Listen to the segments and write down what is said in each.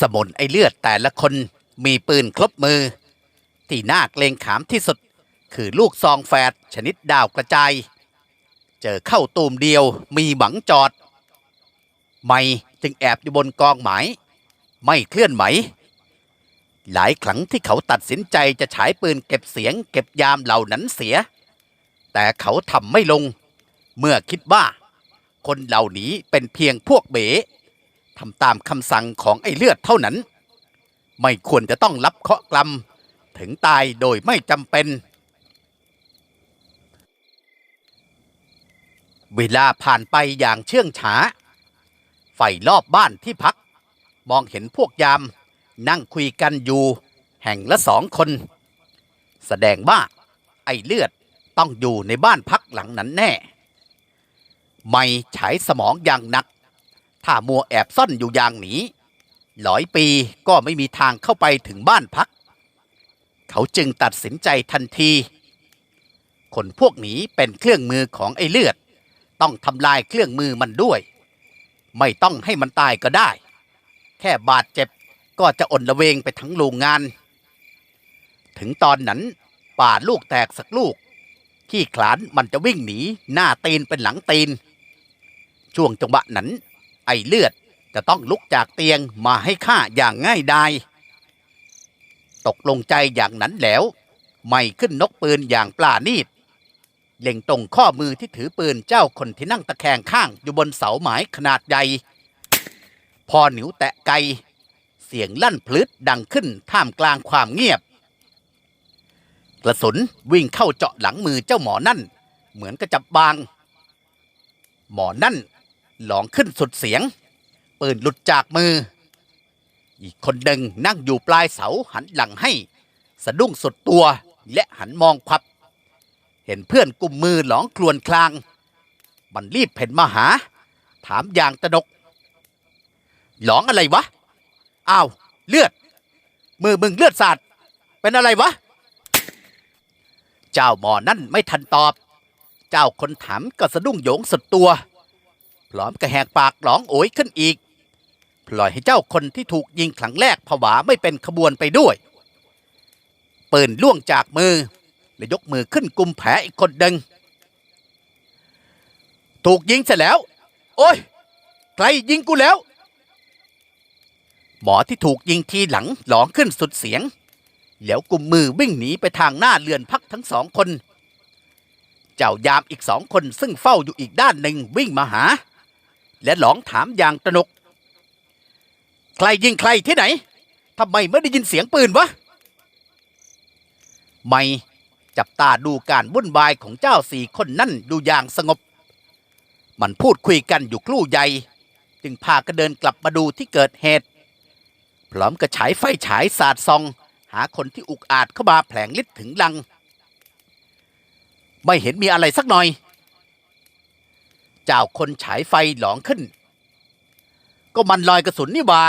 สมุนไอเลือดแต่ละคนมีปืนครบมือ ที่น่าเกรงขามที่สุด คือลูกซองแฝดชนิดดาวกระจาย เจอเข้าตูมเดียวมีหวังจอด ไม่จึงแอบอยู่บนกองหมาย ไม่เคลื่อนไหวหลายครั้งที่เขาตัดสินใจจะฉายปืนเก็บเสียง เก็บยามเหล่านั้นเสีย แต่เขาทำไม่ลง เมื่อคิดว่า คนเหล่านี้เป็นเพียงพวกเบ๋ ทำตามคำสั่งของไอ้เลือดเท่านั้น ไม่ควรจะต้องรับเคราะห์กรรม ถึงตายโดยไม่จำเป็น เวลาผ่านไปอย่างเชื่องช้า ไฟรอบบ้านที่พัก มองเห็นพวกยาม นั่งคุยกันอยู่ แห่งละสองคน แสดงว่าไอ้เลือดต้องอยู่ในบ้านพักหลังนั้นแน่ ไม่ฉายสมองอย่างหนัก ถ้ามัวแอบซ่อนอยู่อย่างนี้หลอยปีก็ไม่มีทางเข้าไปถึงบ้านพัก เขาจึงตัดสินใจทันที คนพวกนี้เป็นเครื่องมือของไอ้เลือด ต้องทำลายเครื่องมือมันด้วย ไม่ต้องให้มันตายก็ได้ แค่บาดเจ็บก็จะอนละเวงไปทั้งโรงงาน ถึงตอนนั้นป่าลูกแตกสักลูก ขี้ขลานมันจะวิ่งหนีหน้าตีนเป็นหลังตีน ช่วงจังหวะนั้น อ้เลือดจะต้องลุกจากเตียงมาให้ข้าอย่างง่ายดายตกลงใจอย่างนั้นแล้ว ไม่ขึ้นนกปืนอย่างปลานีดเล็งตรงข้อมือที่ถือปืนเจ้าคนที่นั่งตะแคงข้างอยู่บนเสาไม้ขนาดใหญ่ พอหนิวแตะไกเสียงลั่นพลึดดังขึ้นท่ามกลางความเงียบ กระสุนวิ่งเข้าเจาะหลังมือเจ้าหมอนั่น เหมือนกระจับบาง หมอนั่น หลองขึ้นสุดเสียง ปืนหลุดจากมือ อีกคนหนึ่งนั่งอยู่ปลายเสาหันหลังให้ สะดุ้งสุดตัวและหันมองควับ เห็นเพื่อนกลุ่มมือหลองคลวนคลาง มันรีบเพ่นมาหา ถามอย่างตะหนก หลองอะไรวะ อ้าว เลือด มือมึงเลือดสาด เป็นอะไรวะ เจ้าหมอนั่นไม่ทันตอบ เจ้าคนถามก็สะดุ้งโยงสุดตัว พร้อมกระแหกปากหลองโอยขึ้นอีกปล่อยให้เจ้าคนที่ถูกยิงครั้งแรกผวาไม่เป็นขบวนไปด้วย ปืนล่วงจากมือ และยกมือขึ้นกุมแผลอีกคนดึงถูกยิงเสร็จแล้ว โอ้ยใครยิงกูแล้ว หมอที่ถูกยิงทีหลังหลองขึ้นสุดเสียง แล้วกุมมือวิ่งหนีไปทางหน้าเรือนพักทั้งสองคน เจ้ายามอีกสองคนซึ่งเฝ้าอยู่อีกด้านหนึ่งวิ่งมาหา และหลองถามอย่างตระหนก ใครยิงใครที่ไหนทำไมไม่ได้ยินเสียงปืนวะ ไม่จับตาดูการวุ่นวายของเจ้าสี่คนนั่นดูอย่างสงบ มันพูดคุยกันอยู่ครู่ใหญ่ จึงพากันเดินกลับมาดูที่เกิดเหตุ พร้อมกับฉายไฟฉายสาดส่อง หาคนที่อุกอาจเข้ามาแผลงฤทธิ์ถึงลัง ไม่เห็นมีอะไรสักหน่อย เจ้าคนฉายไฟหลองขึ้น ก็มันลอยกระสุนนี่หว่า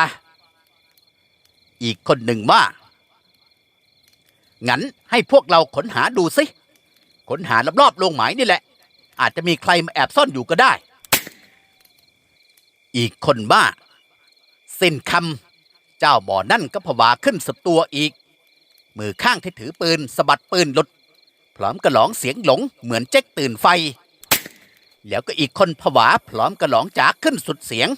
อีกคนหนึ่งว่างั้นให้พวกเราขนหาดูสิขนหารอบๆโรงหมายนี่แหละ อาจจะมีใครมาแอบซ่อนอยู่ก็ได้ อีกคนว่าสิ้นคำเจ้าหมอนั่นก็ผวาขึ้นสุดตัวอีก มือข้างที่ถือปืนสะบัดปืนหลุด พร้อมกระหลองเสียงหลงเหมือนเจ๊กตื่นไฟ แล้วก็อีกคนผวาพร้อมกระหลองจากขึ้นสุดเสียง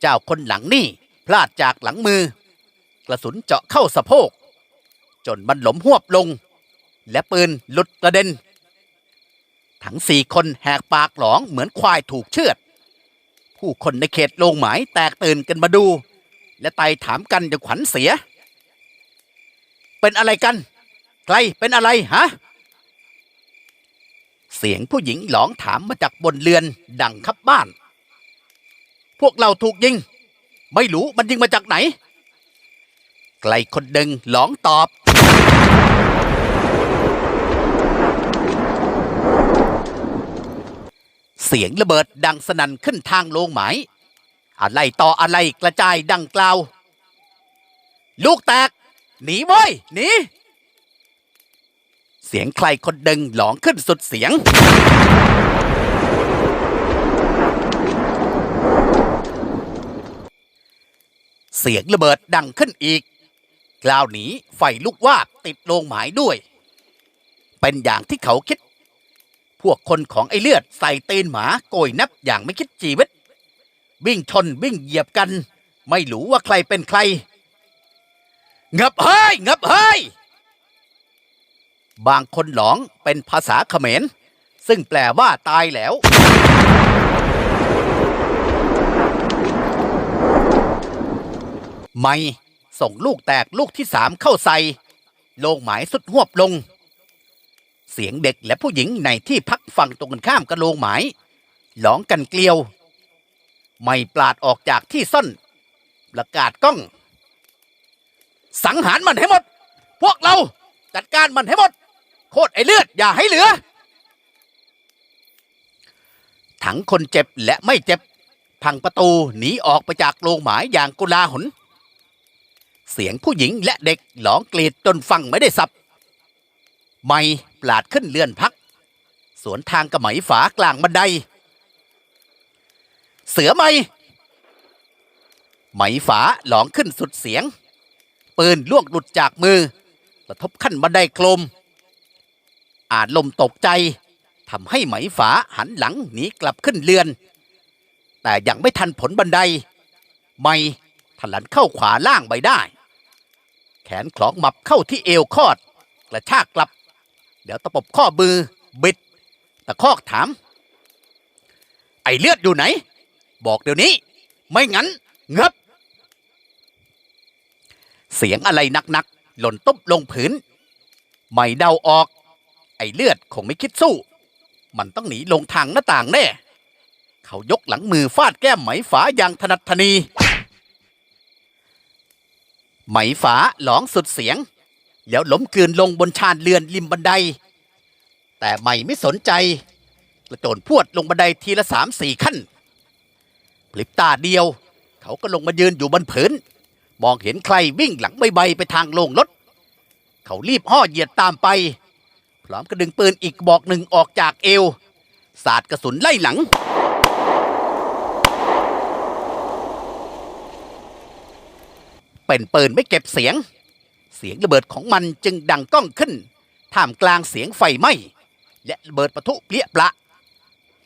เจ้าคนหลังนี่พลาดจากหลังมือ กระสุนเจาะเข้าสะโพก จนมันหลมหวบลง และปืนหลุดกระเด็น ทั้งสี่คนแหกปากหลองเหมือนควายถูกเชือด ผู้คนในเขตโรงหมายแตกตื่นกันมาดู และไต่ถามกันอย่างขวัญเสีย เป็นอะไรกัน ใครเป็นอะไรฮะ เสียงผู้หญิงหลองถามมาจากบนเรือนดังคับบ้าน พวกเราถูกยิง ไม่รู้มันยิงมาจากไหน ไกลคนหนึ่งหลองตอบ เสียงระเบิดดังสนั่นขึ้นทางโรงหมายอะไรต่ออะไรกระจายดังกล่าว ลูกแตก หนีเว้ยหนี สียงใครคนหนึ่งหลองขึ้นสุดเสียง เสียงระเบิดดังขึ้นอีกคราวนี้ไฟลุกวาบติดโลงหมายด้วย เป็นอย่างที่เขาคิด พวกคนของไอเลือดใส่เตีนหมาโกยนับอย่างไม่คิดชีวิต วิ่งชนวิ่งเหยียบกัน ไม่รู้ว่าใครเป็นใคร งับเฮ้ยงับเฮ้ย บางคนหลองเป็นภาษาเขมร ซึ่งแปลว่าตายแล้ว ไม่ส่งลูกแตกลูกที่สามเข้าใส่โลงหมายสุดหวบลง เสียงเด็กและผู้หญิงในที่พักฝั่งตรงกันข้ามกับโลงหมายหลองกันเกลียว ไม่ปลาดออกจากที่ซ่อนประกาศกล้อง สังหารมันให้หมด พวกเราจัดการมันให้หมด โคตรไอเลือด อย่าให้เหลือถังคนเจ็บและไม่เจ็บ พังประตูหนีออกไปจากโรงหมายอย่างกุลาหน เสียงผู้หญิงและเด็กหลองกรีดจนฟังไม่ได้สับ ไม่ปลาดขึ้นเลื่อนพัก สวนทางกับไหมฝากลางบันได เสือไหมไหมฝาหลองขึ้นสุดเสียง ปืนล่วงหลุดจากมือกระทบขั้นบันไดโคลม อาจลมตกใจทำให้ไหมฝาหันหลังหนีกลับขึ้นเรือน แต่ยังไม่ทันผลบันได ไม่ถลันเข้าขวาล่างไปได้ แขนคล้องหมับเข้าที่เอวคอดกระชากกลับ เดี๋ยวตะปบข้อมือบิด ตะคอกถาม ไอเลือดอยู่ไหน บอกเดี๋ยวนี้ ไม่งั้นเงบเสียงอะไรหนักๆ หล่นตุ๊บลงผืน ไม่เดาออก อเลือดคงไม่คิดสู้ มันต้องหนีลงทางหน้าต่างแน่ เขายกหลังมือฟาดแก้มไหมฝาอย่างถนัดทนี ไหมฝาหลองสุดเสียง แล้วล้มกืนลงบนชานเรือนริมบันได แต่ไม่ไม่สนใจกระโจนพวดลงบันไดทีละสามสี่ขั้นพลิบตาเดียว เขาก็ลงมายืนอยู่บนผืนมองเห็นใครวิ่งหลังใบๆไปทางโลงรถ เขารีบห่อเหยียดตามไป พร้อมกระดึงปืนอีกบอกหนึ่งออกจากเอว สาดกระสุนไล่หลัง เป็นปืนไม่เก็บเสียง เสียงระเบิดของมันจึงดังก้องขึ้น ท่ามกลางเสียงไฟไหม้ และระเบิดปะทุเปรี้ยปละ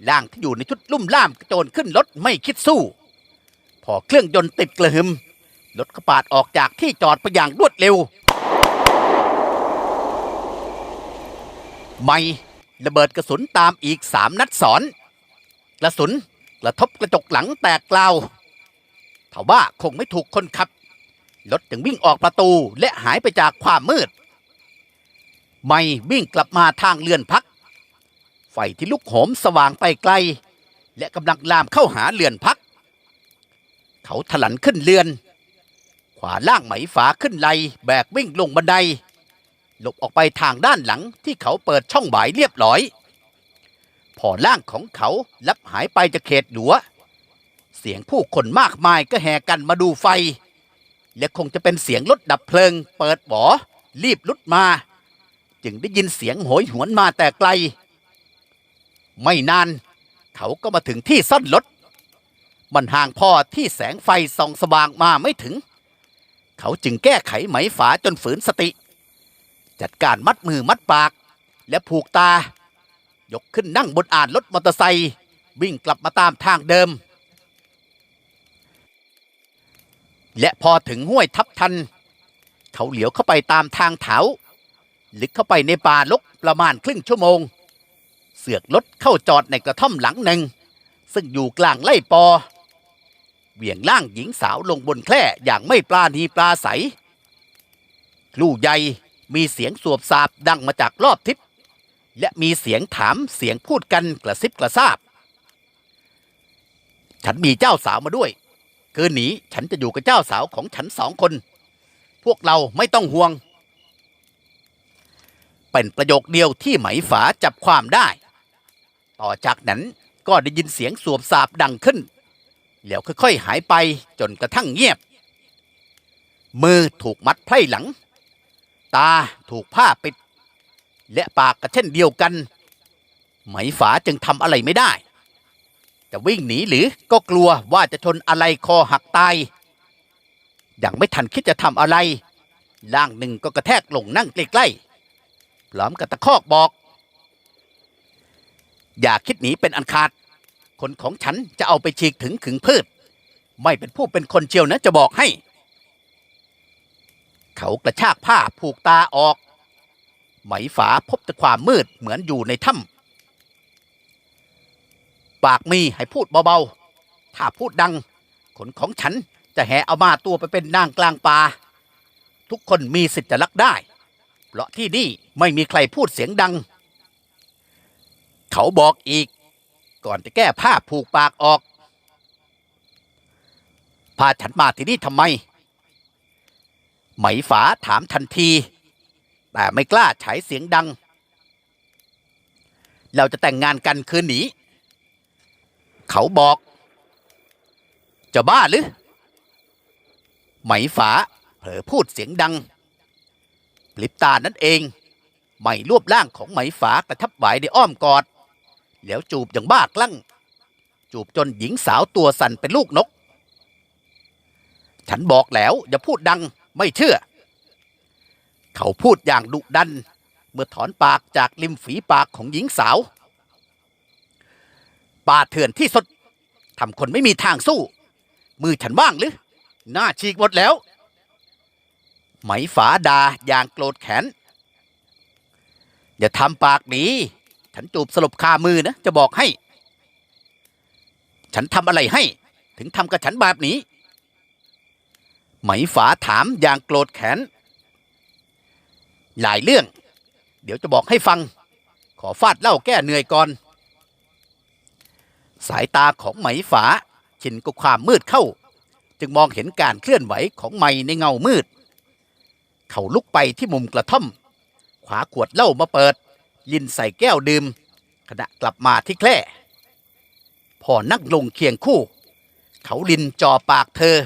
ล่างที่อยู่ในชุดลุ่มล่ามกระโจนขึ้นรถไม่คิดสู้ พอเครื่องยนต์ติดกระหึมรถกระปาดออกจากที่จอดไปอย่างรวดเร็ว ไม่ระเบิดกระสุนตามอีกสามนัดสอน กระสุนกระทบกระจกหลังแตกกลาวทว่าคงไม่ถูกคนขับ รถจึงวิ่งออกประตูและหายไปจากความมืด ไม่วิ่งกลับมาทางเลื่อนพัก ไฟที่ลุกโหมสว่างไปไกล และกำลังลามเข้าหาเลื่อนพัก เขาถลันขึ้นเรือน ขวาล่างไหมฝาขึ้นไหลแบกวิ่งลงบันได หลบออกไปทางด้านหลังที่เขาเปิดช่องบ่ายเรียบร้อย พอล่างของเขาลับหายไปจากเขตหลัว เสียงผู้คนมากมายก็แห่กันมาดูไฟ และคงจะเป็นเสียงรถดับเพลิง เปิดบ่อรีบลุดมา จึงได้ยินเสียงโหยหวนมาแต่ไกล ไม่นาน เขาก็มาถึงที่ซ่อนรถมันห่างพอที่แสงไฟส่องสว่างมาไม่ถึง เขาจึงแก้ไขไหมฝาจนฝืนสติ จัดการมัดมือมัดปาก และผูกตา ยกขึ้นนั่งบนอ่านรถมอเตอร์ไซค์วิ่งกลับมาตามทางเดิม และพอถึงห้วยทับทัน เขาเหลียวเข้าไปตามทางเถาลึกเข้าไปในป่าลกประมาณครึ่งชั่วโมง เสือกรถเข้าจอดในกระท่อมหลังหนึ่ง ซึ่งอยู่กลางไร่ปอเหวี่ยงล่างหญิงสาวลงบนแคร่อย่างไม่ปลาณีปลาใส ลู่ใหญ่ มีเสียงสวบสาบดังมาจากรอบทิศและมีเสียงถามเสียงพูดกันกระซิบกระซาบ ฉันมีเจ้าสาวมาด้วย คืนนี้ฉันจะอยู่กับเจ้าสาวของฉันสองคน พวกเราไม่ต้องห่วง เป็นประโยคเดียวที่ไหมฝาจับความได้ ต่อจากนั้นก็ได้ยินเสียงสวบสาบดังขึ้น แล้วค่อยๆหายไปจนกระทั่งเงียบ มือถูกมัดไพร่หลัง ตาถูกผ้าปิด และปากก็เช่นเดียวกัน ไหมฝาจึงทำอะไรไม่ได้ จะวิ่งหนีหรือก็กลัวว่าจะชนอะไรคอหักตายยังไม่ทันคิดจะทำอะไรร่างหนึ่งก็กระแทกลงนั่งใกล้ๆพร้อมกับตะคอกบอก อย่าคิดหนีเป็นอันขาด คนของฉันจะเอาไปฉีกถึงขึงพืช ไม่เป็นผู้เป็นคนเชียวนะจะบอกให้ เขากระชากผ้าผูกตาออก ไหมฝาพบแต่ความมืดเหมือนอยู่ในถ้ำปากมีให้พูดเบาๆ ถ้าพูดดังขนของฉันจะแห่เอามาตัวไปเป็นนางกลางป่าทุกคนมีสิทธิ์จะรักได้ เพราะที่นี่ไม่มีใครพูดเสียงดัง เขาบอกอีก ก่อนจะแก้ผ้าผูกปากออก พาฉันมาที่นี่ทำไม ไหมฝาถามทันที แต่ไม่กล้าฉายเสียงดัง เราจะแต่งงานกันคืนนี้ เขาบอก จะบ้าหรือ ไหมฝาเผลอพูดเสียงดังพลิบตานั่นเอง ไหมรวบร่างของไหมฝากระทับไหวในอ้อมกอด แล้วจูบอย่างบ้าคลั่ง จูบจนหญิงสาวตัวสั่นเป็นลูกนก ฉันบอกแล้วอย่าพูดดัง ไม่เชื่อ เขาพูดอย่างดุดัน เมื่อถอนปากจากริมฝีปากของหญิงสาว ป่าเถื่อนที่สุดทำคนไม่มีทางสู้ มือฉันว่างหรือ หน้าฉีกหมดแล้ว ไหมฝาดาอย่างโกรธแขน อย่าทำปากดีฉันจูบสลบคามือนะ จะบอกให้ ฉันทำอะไรให้ ถึงทำกับฉันแบบนี้ ไหมฝาถามอย่างโกรธแขนหลายเรื่อง เดี๋ยวจะบอกให้ฟัง ขอฟาดเหล่าแก้เหนื่อยก่อน สายตาของไหมฝาชินกับความมืดเข้า จึงมองเห็นการเคลื่อนไหวของไมในเงามืด เขาลุกไปที่มุมกระท่อมขวาขวดเหล้ามาเปิดยินใส่แก้วดื่ม ขณะกลับมาที่แคร่พอนั่งลงเคียงคู่ เขาลินจอปากเธอ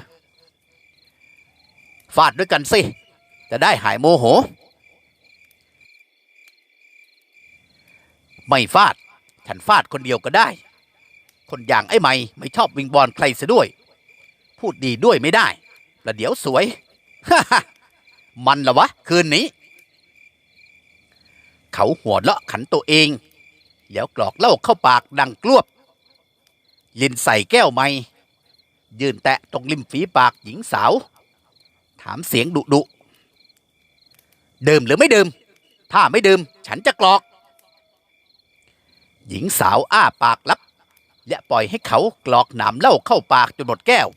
ฟาดด้วยกันสิ จะได้หายโมโห ไม่ฟาด ฉันฟาดคนเดียวก็ได้ คนอย่างไอ้ไม่ไม่ชอบวิงบอลใครซะด้วย พูดดีด้วยไม่ได้ประเดี๋ยวสวย มันละวะ คืนนี้ เขาหัวเลาะขันตัวเอง แล้วกรอกเหล้าเข้าปากดังกลวบลินใส่แก้วไม่ ยืนแตะตรงริมฝีปากหญิงสาว ถามเสียงดุดุดื่มหรือไม่ดื่ม ถ้าไม่ดื่ม ฉันจะกรอก หญิงสาวอ้าปากลับ และปล่อยให้เขากรอกหนามเหล้าเข้าปากจนหมดแก้ว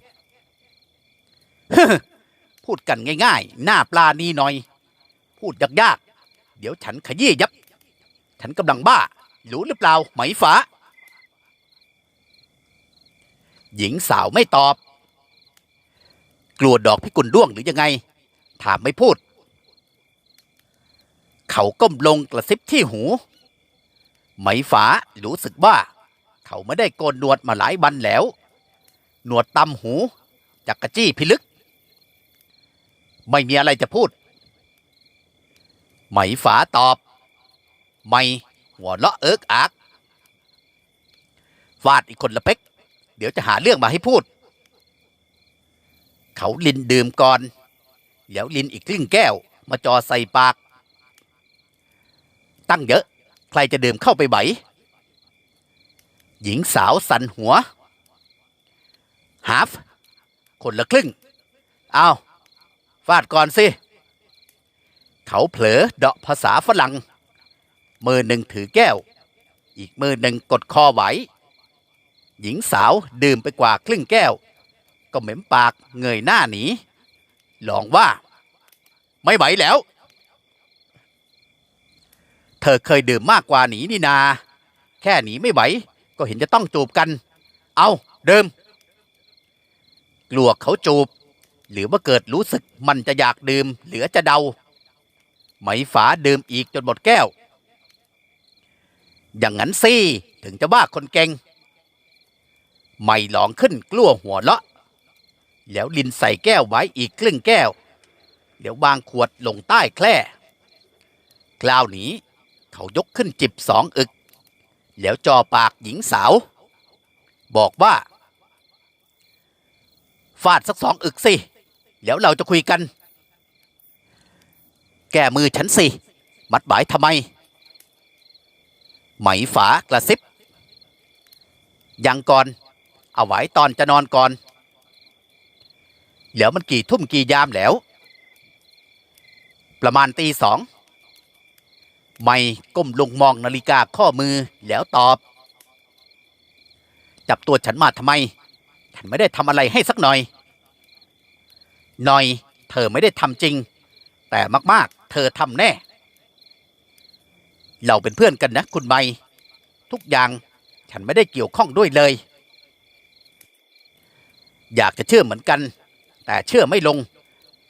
พูดกันง่าย ๆ หน้าปลานีหน่อย พูดยากๆ เดี๋ยวฉันขยี้ยับ ฉันกำลังบ้า รู้หรือเปล่าไหมฟ้า หญิงสาวไม่ตอบ กลัวดอกพิกุลด้วงหรือยังไง ถามไม่พูด เขาก้มลงกระซิบที่หู ไหมฟ้ารู้สึกว่า เขาไม่ได้โกนหนวดมาหลายวันแล้ว หนวดตำหูจักกะจี้พิลึก ไม่มีอะไรจะพูด ไหมฝาตอบ ไม่หัวเราะเอิกอักฟาดอีกคนละเป๊กเดี๋ยวจะหาเรื่องมาให้พูด เขาลินดื่มก่อนแล้วลินอีกครึ่งแก้ว มาจอใส่ปาก ตั้งเยอะ ใครจะดื่มเข้าไปไหวหญิงสาวสันหัวฮาฟคนละครึ่ง เอาฟาดก่อนสิ เขาเผลอเดาะภาษาฝรั่ง มือหนึ่งถือแก้ว อีกมือหนึ่งกดคอไหว หญิงสาวดื่มไปกว่าครึ่งแก้ว ก็เหม็มปากเงยหน้าหนีลองว่า ไม่ไหวแล้ว เธอเคยดื่มมากกว่าหนีนี่นา แค่หนีไม่ไหว ก็เห็นจะต้องจูบกัน เอาเดิม กลัวเขาจูบ หรือว่าเกิดรู้สึกมันจะอยากดื่ม เหลือจะเดา ไหมฝาดื่มอีกจนหมดแก้ว อย่างนั้นสิถึงจะว่าคนเก่งไม่หลองขึ้นกลัวหัวเลาะ แล้วลินใส่แก้วไว้อีกครึ่งแก้ว เดี๋ยววางขวดลงใต้แคร่คราวนี้เขายกขึ้นจิบสองอึก แล้วจอปากหญิงสาว บอกว่า ฟาดสักสองอึกสิแล้วเราจะคุยกัน แก้มือฉันสิ มัดหมายทำไม ไหมฝากระซิบ ยังก่อน เอาไว้ตอนจะนอนก่อน แล้วมันกี่ทุ่มกี่ยามแล้ว ประมาณตีสอง ไม่ก้มลงมองนาฬิกาข้อมือแล้วตอบ จับตัวฉันมาทำไม ฉันไม่ได้ทำอะไรให้สักหน่อย หน่อย เธอไม่ได้ทำจริง แต่มากๆ เธอทำแน่ เราเป็นเพื่อนกันนะคุณไม่ทุกอย่างฉันไม่ได้เกี่ยวข้องด้วยเลย อยากจะเชื่อเหมือนกัน แต่เชื่อไม่ลง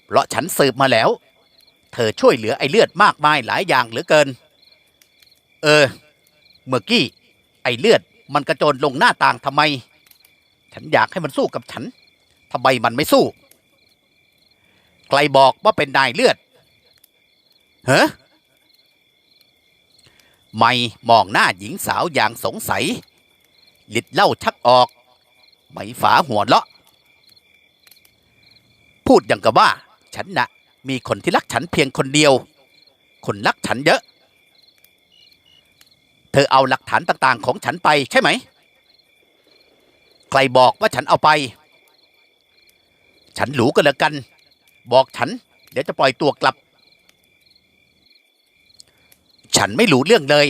เพราะฉันสืบมาแล้ว เธอช่วยเหลือไอ้เลือดมากมายหลายอย่างเหลือเกิน เออ เมื่อกี้ไอ้เลือดมันกระโจนลงหน้าต่างทำไม ฉันอยากให้มันสู้กับฉันทำไมมันไม่สู้ ใครบอกว่าเป็นนายเลือดเฮ้ไม่มองหน้าหญิงสาวอย่างสงสัย ลิดเหล่าชักออก ไม่ฝาหัวเลาะ พูดอย่างกับว่า ฉันนะมีคนที่รักฉันเพียงคนเดียว คนรักฉันเยอะ เธอเอาหลักฐานต่าง ๆ ของฉันไปใช่ไหม ใครบอกว่าฉันเอาไป ฉันหลูกันแล้วกัน บอกฉัน เดี๋ยวจะปล่อยตัวกลับ ฉันไม่รู้เรื่องเลย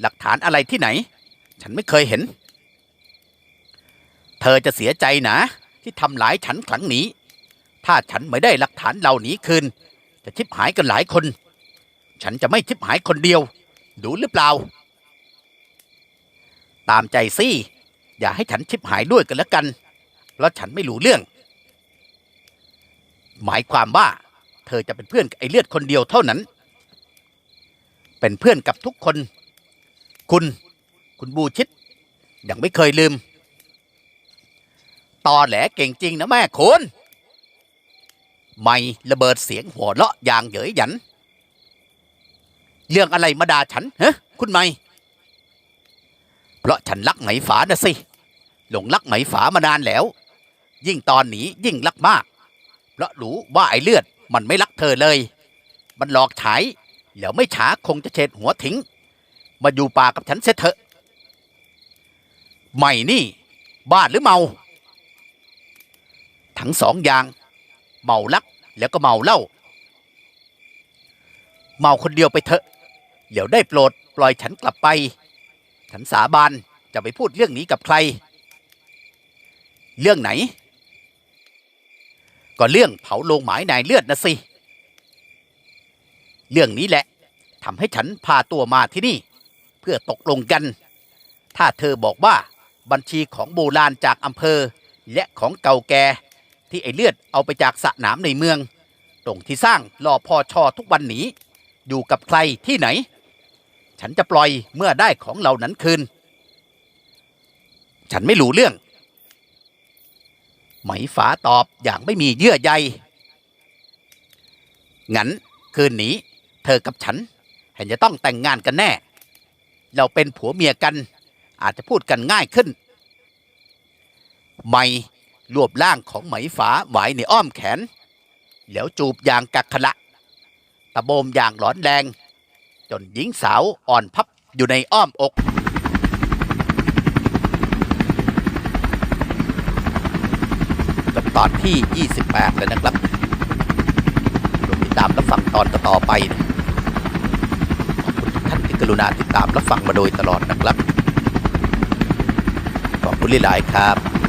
หลักฐานอะไรที่ไหน ฉันไม่เคยเห็น เธอจะเสียใจนะที่ทำหลายฉันครั้งนี้ ถ้าฉันไม่ได้หลักฐานเหล่านี้คืน จะชิบหายกันหลายคน ฉันจะไม่ชิบหายคนเดียวรู้หรือเปล่า ตามใจสิอย่าให้ฉันชิบหายด้วยกันแล้วกัน เพราะฉันไม่รู้เรื่อง หมายความว่า เธอจะเป็นเพื่อนกับไอเลือดคนเดียวเท่านั้น เป็นเพื่อนกับทุกคน คุณ คุณบูชิดยังไม่เคยลืม ตอแหลเก่งจริงนะแม่คุณ ไม่ระเบิดเสียงหัวเราะอย่างเหยยหยัน เรื่องอะไรมาด่าฉันฮะคุณไม่ เพราะฉันรักไหมฝานะสิ หลงรักไหมฝามานานแล้ว ยิ่งตอนนี้ยิ่งรักมาก เพราะรู้ว่าไอ้เลือดมันไม่รักเธอเลย มันหลอกฉายแล้วไม่ช้าคงจะเช็ดหัวทิ้ง มาอยู่ป่ากับฉันเสียเถอะไม่นี่ บ้าหรือเมา ทั้งสองอย่าง เมาลัก แล้วก็เมาเหล้าเมาคนเดียวไปเถอะ เดี๋ยวได้โปรดปล่อยฉันกลับไป ฉันสาบานจะไปพูดเรื่องนี้กับใคร เรื่องไหน ก็เรื่องเผาโลงหมายนายเลือดนะสิ เรื่องนี้แหละทำให้ฉันพาตัวมาที่นี่ เพื่อตกลงกัน ถ้าเธอบอกว่าบัญชีของโบราณจากอำเภอ และของเก่าแก่ ที่ไอเลือดเอาไปจากสระน้ำในเมือง ตรงที่สร้างรอพอชอทุกวันนี้ อยู่กับใครที่ไหน ฉันจะปล่อยเมื่อได้ของเหล่านั้นคืน ฉันไม่รู้เรื่อง ไหมฝาตอบอย่างไม่มีเยื่อใยงั้นคืนนี้ เธอกับฉันเห็นจะต้องแต่งงานกันแน่ เราเป็นผัวเมียกัน อาจจะพูดกันง่ายขึ้น ไม่ รวบร่างของไหมฝาไว้ในอ้อมแขน แล้วจูบอย่างกักขละตะโบมอย่างหลอนแรง จนหญิงสาวอ่อนพับอยู่ในอ้อมอกกับตอนที่ 28 แล้วนะครับโปรดติดตามรับฟังตอนต่อไปนะขอบคุณทุกท่านที่กรุณาติดตามรับฟังมาโดยตลอดนะครับ ขอบคุณหลายๆครับ